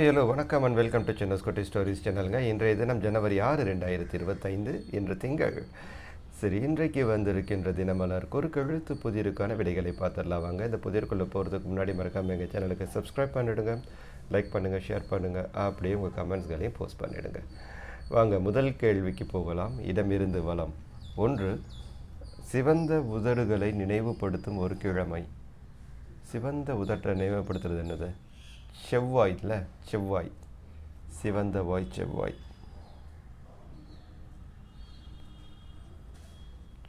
Hello வணக்கம் and welcome to Chennai scotty stories சேனலுங்க இன்றைய தினம் ஜனவரி ஆறு ரெண்டாயிரத்தி இருபத்தைந்து இன்று திங்கள். சரி இன்றைக்கு வந்திருக்கின்ற தினமலர் குறுக்கெழுத்து புதிருக்கான விடைகளை பார்த்துடலாம். வாங்க இந்த புதிருக்குள்ளே போகிறதுக்கு முன்னாடி மறக்காமல் எங்கள் சேனலுக்கு சப்ஸ்கிரைப் பண்ணிவிடுங்க லைக் பண்ணுங்கள் ஷேர் பண்ணுங்கள் அப்படியே உங்கள் கமெண்ட்ஸ்களையும் போஸ்ட் பண்ணிவிடுங்க வாங்க முதல் கேள்விக்கு போகலாம். இடமிருந்து வளம். ஒன்று சிவந்த உதடுகளை நினைவுபடுத்தும் ஒரு கிழமை. சிவந்த உதட்டை நினைவுபடுத்துறது என்னது? செவ்வாய் இல்லை செவ்வாய். சிவந்த வாய் செவ்வாய்.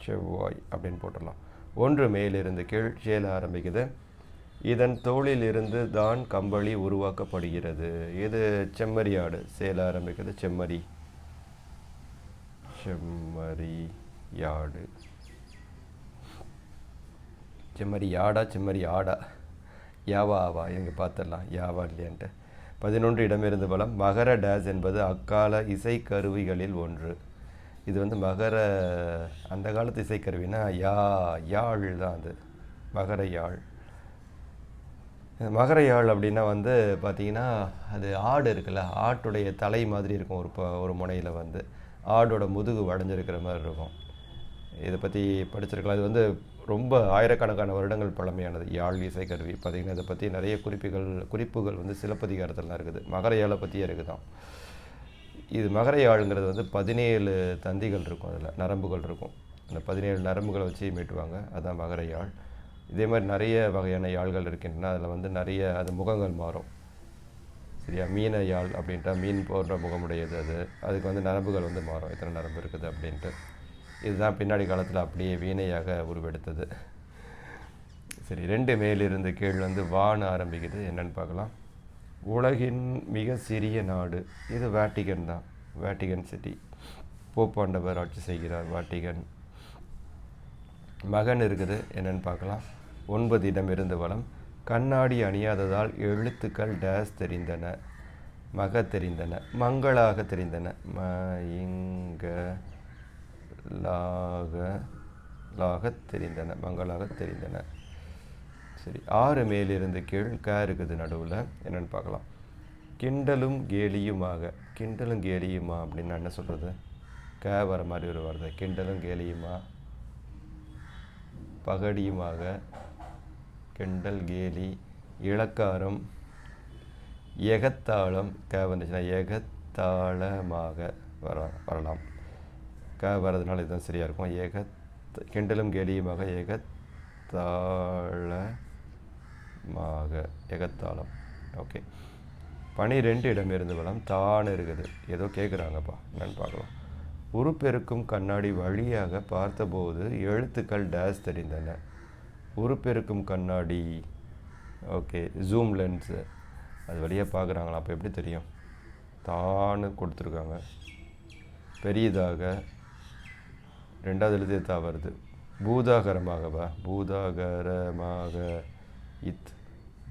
செவ்வாய் அப்படின்னு போட்டுடலாம். ஒன்று மேலிருந்து கீழ் சேல ஆரம்பிக்குது. இதன் தோளிலிருந்து தான் கம்பளி உருவாக்கப்படுகிறது. இது செம்மறி ஆடு. சேல ஆரம்பிக்குது. செம்மறி. செம்மறி யாடு செம்மறி யாடா செம்மறி ஆடா. யாவா ஆவா எங்கே பார்த்துடலாம் யாவா இல்லையான்ட்டு. பதினொன்று இடமிருந்து பலம் மகர டேஸ் என்பது அக்கால இசைக்கருவிகளில் ஒன்று. இது வந்து மகர அந்த காலத்து இசைக்கருவினா யா யாழ் தான் அது. மகர யாழ். மகர யாழ் அப்படின்னா வந்து பார்த்தீங்கன்னா அது ஆடு இருக்குல்ல ஆட்டுடைய தலை மாதிரி இருக்கும் ஒரு ப ஒரு முனையில் வந்து. ஆடோட முதுகு வடைஞ்சிருக்கிற மாதிரி இருக்கும். இதை பற்றி படிச்சிருக்கலாம். இது வந்து ரொம்ப ஆயிரக்கணக்கான வருடங்கள் பழமையானது. யாழ் இசைக்கருவி பார்த்திங்கன்னா இதை பற்றி நிறைய குறிப்புகள் குறிப்புகள் வந்து சிலப்பதிகாரத்திலாம் இருக்குது. மகர யாழை பற்றியே இருக்குதான். இது மகர யாழுங்கிறது வந்து பதினேழு தந்திகள் இருக்கும் அதில் நரம்புகள் இருக்கும். அந்த பதினேழு நரம்புகளை வச்சு மீட்டுவாங்க. அதுதான் மகர யாழ். இதே மாதிரி நிறைய வகையான யாழ்கள் இருக்கின்றன. அதில் வந்து நிறைய அது முகங்கள் மாறும். சரியா? மீன யாழ் அப்படின்ட்டா மீன் போன்ற முகமுடையது அது. அதுக்கு வந்து நரம்புகள் வந்து மாறும். எத்தனை நரம்பு இருக்குது அப்படின்ட்டு. இதுதான் பின்னாடி காலத்தில் அப்படியே வீணையாக உருவெடுத்தது. சரி ரெண்டு மேலிருந்து கீழ் வந்து வான ஆரம்பிக்குது. என்னன்னு பார்க்கலாம். உலகின் மிக சிறிய நாடு. இது வேட்டிகன் தான். Vatican city. போப்பாண்டவர் ஆட்சி செய்கிறார் வாட்டிகன். மகன் இருக்குது. என்னன்னு பார்க்கலாம். ஒன்பது இடம் இருந்து வளம். கண்ணாடி அணியாததால் எழுத்துக்கள் டேஸ் தெரிந்தன. மக தெரிந்தன. மங்களாக தெரிந்தன. ம இங்க. லாக லாக தெரிந்தன மங்களாக தெரிந்தன. சரி ஆறு மேலிருந்து கீழ் க இருக்குது நடுவில். என்னென்னு பார்க்கலாம். கிண்டலும் கேலியுமாக கிண்டலும் கேலியுமா அப்படின்னா என்ன சொல்கிறது க வர மாதிரி ஒரு வருது கிண்டலும் கேலியுமா? பகடியுமாக. கிண்டல் கேலி இளக்காரம் எகத்தாளம் க வந்துச்சுன்னா எகத்தாளமாக வர வரலாம். க வரதுனால இதுதான் சரியாக இருக்கும். ஏக கிண்டலும் கேலியுமாக ஏகத்தாளமாக ஏகத்தாளம். ஓகே. பனிரெண்டு இடமிருந்து வளம் தான் இருக்குது ஏதோ கேட்குறாங்கப்பா என்னன்னு பார்க்கலாம். உருப்பெருக்கும் கண்ணாடி வழியாக பார்த்தபோது எழுத்துக்கள் டேஸ் தெரிந்தன. உருப்பெருக்கும் கண்ணாடி. ஓகே. ஜூம் லென்ஸு அது வழியாக பார்க்குறாங்களா? அப்போ எப்படி தெரியும்? தான்னு கொடுத்துருக்காங்க. பெரியதாக ரெண்டாவது எழுத்து தா வருது பூதாகரமாகவா? பூதாகரமாக. இத்.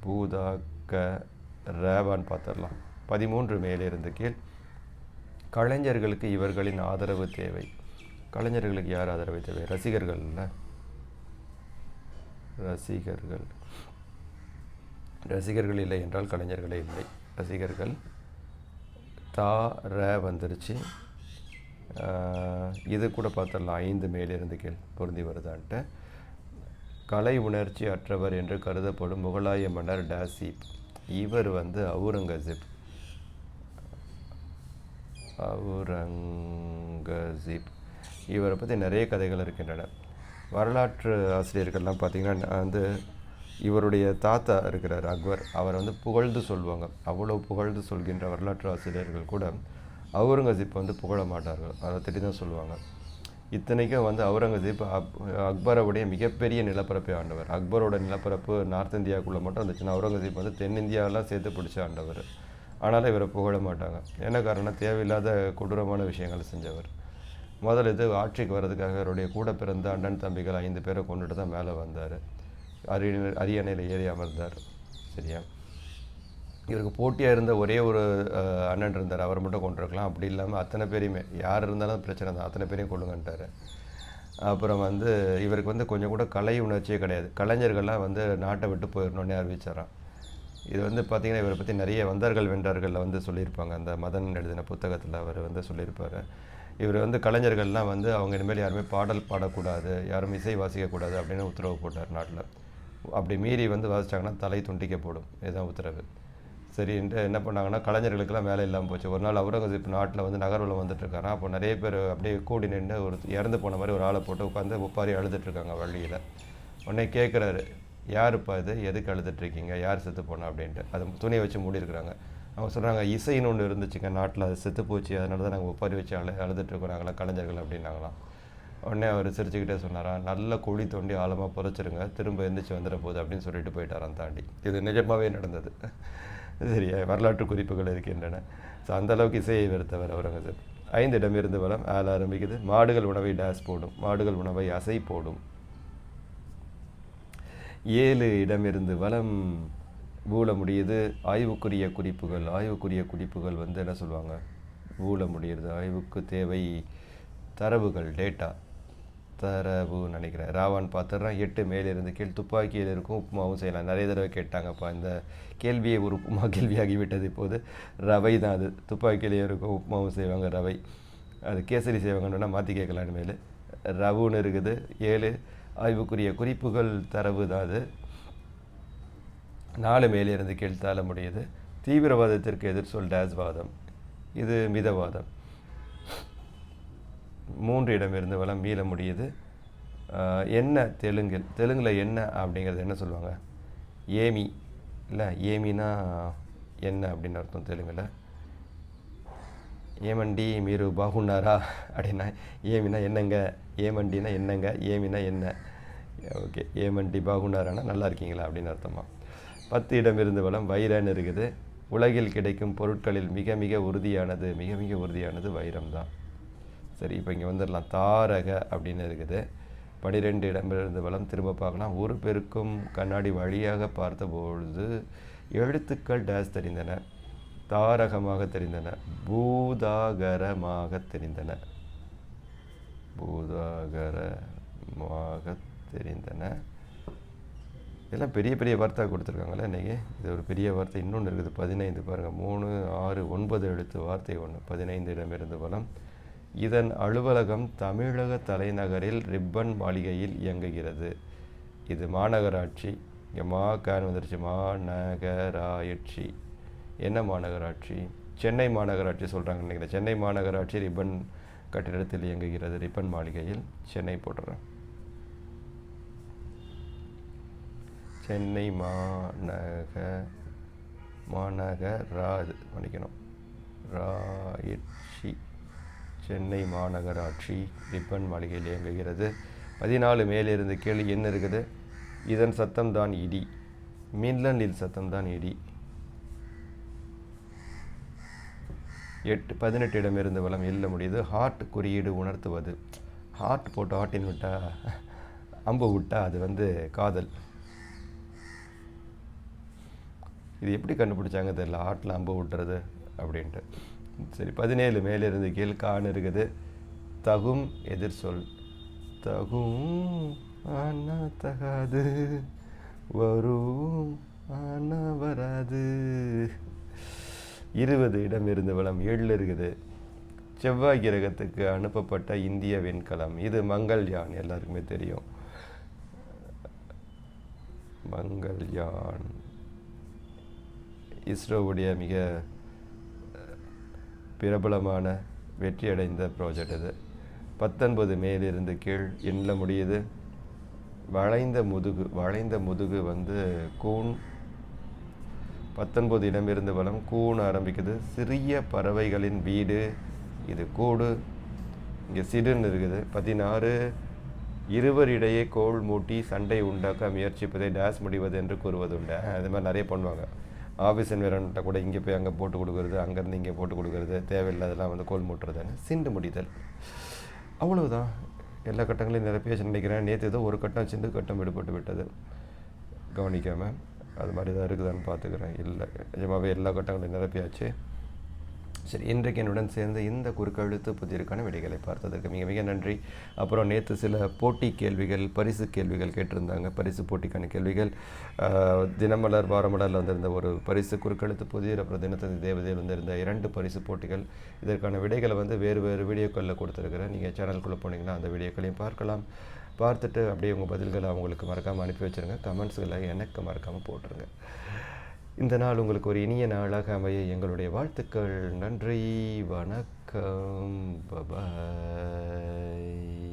பூதாக்க ரேவான்னு பார்த்துடலாம். பதிமூன்று மேலிருந்து கீழ். கலைஞர்களுக்கு இவர்களின் ஆதரவு தேவை. கலைஞர்களுக்கு யார் ஆதரவு தேவை? ரசிகர்கள் இல்லை? ரசிகர்கள். ரசிகர்கள் இல்லை என்றால் கலைஞர்களே இல்லை. ரசிகர்கள் தா ர வந்துருச்சு. இது கூட பார்த்துடலாம். ஐந்து மேலிருந்து கீழ் பொருந்தி வருதான்ட்டு. கலை உணர்ச்சி அற்றவர் என்று கருதப்படும் முகலாய மன்னர் டாசிப் இவர் வந்து அவுரங்கசீப். அவுரங்கசீப். இவரை பற்றி நிறைய கதைகள் இருக்கின்றன. வரலாற்று ஆசிரியர்கள்லாம் பார்த்திங்கன்னா வந்து இவருடைய தாத்தா இருக்கிறார் அக்பர். அவரை வந்து புகழ்ந்து சொல்லுவாங்க அவ்வளோ புகழ்ந்து சொல்கின்ற வரலாற்று ஆசிரியர்கள் கூட அவுரங்கசீப் வந்து புகழ மாட்டார்கள். அதை திட்டி தான் சொல்லுவாங்க. இத்தனைக்கும் வந்து அவுரங்கசீப் அக் அக்பரோடைய மிகப்பெரிய நிலப்பரப்பை ஆண்டவர். அக்பரோட நிலப்பரப்பு நார்த் இந்தியாவுக்குள்ளே மட்டும் இருந்துச்சுன்னா அவுரங்கசீப் வந்து தென்னிந்தியாவெல்லாம் சேர்த்து பிடிச்ச ஆண்டவர். ஆனாலும் இவரை புகழ மாட்டாங்க. என்ன காரணம் தேவையில்லாத கொடூரமான விஷயங்களை செஞ்சவர். முதல் இது ஆட்சிக்கு வர்றதுக்காக அவருடைய கூட பிறந்த அண்ணன் தம்பிகள் ஐந்து பேரை கொண்டுட்டு தான் மேலே வந்தார். அரிய அரியணையில் ஏறி அமர்ந்தார். சரியா? இவருக்கு போட்டியாக இருந்த ஒரே ஒரு அண்ணன் இருந்தார். அவரை மட்டும் கொண்டிருக்கலாம். அப்படி இல்லாமல் அத்தனை பேரையுமே யார் இருந்தாலும் பிரச்சனை தான். அத்தனை பேரையும் கொள்ளுங்கன்ட்டார் அப்புறம் வந்து இவருக்கு வந்து கொஞ்சம் கூட கலை உணர்ச்சியே கிடையாது. கலைஞர்கள்லாம் வந்து நாட்டை விட்டு போயிடணுன்னே அறிவிச்சாராம். இது வந்து பார்த்திங்கன்னா இவரை பற்றி நிறைய வந்தார்கள் வென்றார்களில் வந்து சொல்லியிருப்பாங்க. அந்த மதன் எழுதின புத்தகத்தில் அவர் வந்து சொல்லியிருப்பார். இவர் வந்து கலைஞர்கள்லாம் வந்து அவங்க இனிமேல் யாருமே பாடல் பாடக்கூடாது யாரும் இசை வாசிக்கக்கூடாது அப்படின்னு உத்தரவு போட்டார் நாட்டில். அப்படி மீறி வந்து வாசிச்சாங்கன்னா தலை துண்டிக்கப்படும். இதுதான் உத்தரவு. சரின்ட்டு என்ன பண்ணாங்கன்னா கலைஞர்களுக்கெல்லாம் வேலை இல்லாமல் போச்சு. ஒரு நாள் அவுரங்கசீப் நாட்டில் வந்து நகர்வில் வந்துட்டு அப்போ நிறைய பேர் அப்படியே கூடி நின்று ஒரு இறந்து போன மாதிரி ஒரு ஆளை போட்டு உட்காந்து ஒப்பாரி அழுதுட்ருக்காங்க வழியில். உடனே கேட்குறாரு யாருப்பா இது? எதுக்கு அழுதுட்ருக்கீங்க யார் செத்து போனா? அப்படின்ட்டு. அது துணியை வச்சு மூடிருக்கிறாங்க அவங்க சொல்கிறாங்க இசைன்னு ஒன்று இருந்துச்சுங்க நாட்டில் அது செத்து போச்சு. அதனால தான் நாங்கள் ஒப்பாரி வச்சு அழு அழுதுட்டுருக்கோம் நாங்களாம் கலைஞர்கள் அப்படின்னாங்களாம். உடனே அவர் சிரிச்சுக்கிட்டே சொன்னாரா நல்ல குழி தோண்டி ஆழமாக புதைச்சிருங்க. திரும்ப எந்திரிச்சு வந்துட போகுது அப்படின்னு சொல்லிட்டு போயிட்டாராம் தாண்டி. இது நிஜமாகவே நடந்தது. சரியா வரலாற்று குறிப்புகள் இருக்கின்றன. ஸோ அந்த அளவுக்கு இசையை வெறுத்தவர் அவுரங்கசீப். ஐந்து இடமிருந்து வளம் ஆள ஆரம்பிக்குது. மாடுகள் உணவை டேஸ் போடும். மாடுகள் உணவை அசை போடும். ஏழு இடமிருந்து வளம் ஊழ முடியுது. ஆய்வுக்குரிய குறிப்புகள் ஆய்வுக்குரிய குறிப்புகள் வந்து என்ன சொல்லுவாங்க ஊழ முடியுது. ஆய்வுக்கு தேவை தரவுகள் டேட்டா. தரவுன்னு நினைக்கிறேன். ராவான் பார்த்துட்றான் எட்டு மேலேருந்து கீழ் துப்பாக்கியில் இருக்கும் உப்புமாவும் செய்யலாம். நிறைய தடவை கேட்டாங்கப்பா இந்த கேள்வியை ஒரு உப்புமா கேள்வியாகிவிட்டது இப்போது. ரவை தான் அது. துப்பாக்கியிலே இருக்கும் உப்புமாவும் செய்வாங்க ரவை. அது கேசரி செய்வாங்கன்னு மாற்றி கேட்கலான்னு மேலே ரவுன்னு இருக்குது. ஏழு ஆய்வுக்குரிய குறிப்புகள் தரவு தான் அது. நாலு மேலிருந்து கீழ் முடியுது தீவிரவாதத்திற்கு எதிர் சொல் டேஸ்வாதம் இது மிதவாதம். மூன்று இடமிருந்து வளம் மீள முடியுது. என்ன தெலுங்கில் தெலுங்கில் என்ன அப்படிங்கிறது என்ன சொல்லுவாங்க? ஏமி இல்லை ஏமினா என்ன அப்படின்னு அர்த்தம் தெலுங்கில்? ஏமண்டி மீரு பாகுனாரா அப்படின்னா ஏமினா என்னங்க? ஏமண்டினா என்னங்க? ஏமினா என்ன? ஓகே ஏமண்டி பாகுண்டாரானா நல்லா இருக்கீங்களா அப்படின்னு அர்த்தமாக பத்து இடமிருந்து வளம் வைரன்னு இருக்குது. உலகில் கிடைக்கும் பொருட்களில் மிக மிக உறுதியானது மிக மிக உறுதியானது வைரம் தான் சரி இப்போ இங்கே வந்துடலாம் தாரக அப்படின்னு இருக்குது. பனிரெண்டு இடமிருந்து வளம் திரும்ப பார்க்கலாம். ஒரு பெருக்கும் கண்ணாடி வழியாக பார்த்தபொழுது எழுத்துக்கள் டேஸ் தெரிந்தன. தாரகமாக தெரிந்தன. பூதாகரமாக தெரிந்தன. பூதாகரமாக தெரிந்தன. இதெல்லாம் பெரிய பெரிய வார்த்தை கொடுத்துருக்காங்களே இன்றைக்கி இது ஒரு பெரிய வார்த்தை. இன்னொன்று இருக்குது. பதினைந்து பாருங்கள் மூணு ஆறு ஒன்பது எழுத்து வார்த்தை ஒன்று பதினைந்து இடமிருந்து வளம் இதன் அலுவலகம் தமிழக தலைநகரில் ரிப்பன் மாளிகையில் இயங்குகிறது. இது மாநகராட்சி. இங்கே மா கான் வந்துருச்சு. மாநகராட்சி என்ன மாநகராட்சி? சென்னை மாநகராட்சி சொல்கிறாங்க நினைக்கிறேன். சென்னை மாநகராட்சி ரிப்பன் கட்டிடத்தில் இயங்குகிறது. ரிப்பன் மாளிகையில் சென்னை போட்டுறேன். சென்னை மாநக மாநகரா மன்னிக்கணும். பண்ணிக்கணும் சென்னை மாநகராட்சி ரிப்பன் மாளிகையில் இயங்குகிறது. பதினாலு மேலிருந்து கீழ் என்ன இருக்குது? இதன் சத்தம் தான் இடி. மின்லனில் சத்தம் தான் இடி. எட்டு பதினெட்டு இடமிருந்து வளம் எல்ல முடியுது. ஹார்ட் குறியீடு உணர்த்துவது. ஹார்ட் போட்டு ஹார்ட்டின் விட்டா அம்பு விட்டா அது வந்து காதல். இது எப்படி கண்டுபிடிச்சாங்க தெரியல. ஹார்ட்டில் அம்பு விட்டுறது அப்படின்ட்டு. சரி பதினேழு மேலிருந்து கீழ் கான் இருக்குது. தகும் எதிர் சொல். தகும் ஆனா தகாது வரும் ஆனா வராது. இருபது இடம் இருந்து வளம் ஏழில் இருக்குது. செவ்வாய் கிரகத்துக்கு அனுப்பப்பட்ட இந்திய விண்கலம். இது மங்கள்யான் எல்லாருக்குமே தெரியும். மங்கள்யான் இஸ்ரோவுடைய மிக பிரபலமான வெற்றியடைந்த ப்ராஜெக்ட் இது. பத்தொன்பது மேலிருந்து கீழ் எண்ண முடியுது. வளைந்த முதுகு வளைந்த முதுகு வந்து கூன். பத்தொன்பது இடமிருந்து வளம் கூன் ஆரம்பிக்குது. சிறிய பறவைகளின் வீடு. இது கூடு. இங்கே சிறுன்னு இருக்குது. பதினாறு. இருவரிடையே கோள் மூட்டி சண்டை உண்டாக்க முயற்சிப்பதை டேஸ் முடிவது என்று கூறுவதுண்டு. அது மாதிரி நிறைய பண்ணுவாங்க. ஆஃபீஸ் என்விரான்மெண்ட்டை கூட இங்கே போய் அங்கே போட்டு கொடுக்குறது அங்கேருந்து இங்கே போட்டு கொடுக்குறது தேவையில்லாதெல்லாம் வந்து கோல் மூட்டுறதுன்னு சிண்டு முடிதல். அவ்வளவுதான். எல்லா கட்டங்களையும் நிரப்பியாச்சு நினைக்கிறேன். நேற்று ஏதோ ஒரு கட்டம் சிந்து கட்டம் விடுபட்டு விட்டது. கவனிக்காமல் அது மாதிரி தான் இருக்குதான்னு பார்த்துக்கிறேன். இல்லை நிஜமாகவே எல்லா கட்டங்களையும் நிரப்பியாச்சு. சரி இன்றைக்கு என்னுடன் சேர்ந்து இந்த குறுக்கெழுத்து புதிருக்கான விடைகளை பார்த்ததற்கு மிக மிக நன்றி. அப்புறம் நேற்று சில போட்டி கேள்விகள் பரிசு கேள்விகள் கேட்டிருந்தாங்க. பரிசு போட்டிக்கான கேள்விகள். தினமலர் வாரமலரில் வந்திருந்த ஒரு பரிசு குறுக்கெழுத்து புதிர் அப்புறம் தினத்தந்தி தேவதையில் வந்திருந்த இரண்டு பரிசு போட்டிகள். இதற்கான விடைகளை வந்து வேறு வேறு வீடியோக்களில் கொடுத்துருக்குறேன். நீங்கள் சேனல்குள்ளே போனீங்கன்னா அந்த வீடியோக்களையும் பார்க்கலாம். பார்த்துட்டு அப்படியே உங்கள் பதில்களை அவங்களுக்கு மறக்காமல் அனுப்பி வச்சுருங்க. கமெண்ட்ஸ்களை எனக்கு மறக்காமல் போட்டுருங்க. இந்த நாள் உங்களுக்கு ஒரு இனிய நாளாக அமைய எங்களுடைய வாழ்த்துக்கள். நன்றி வணக்கம். பபாய்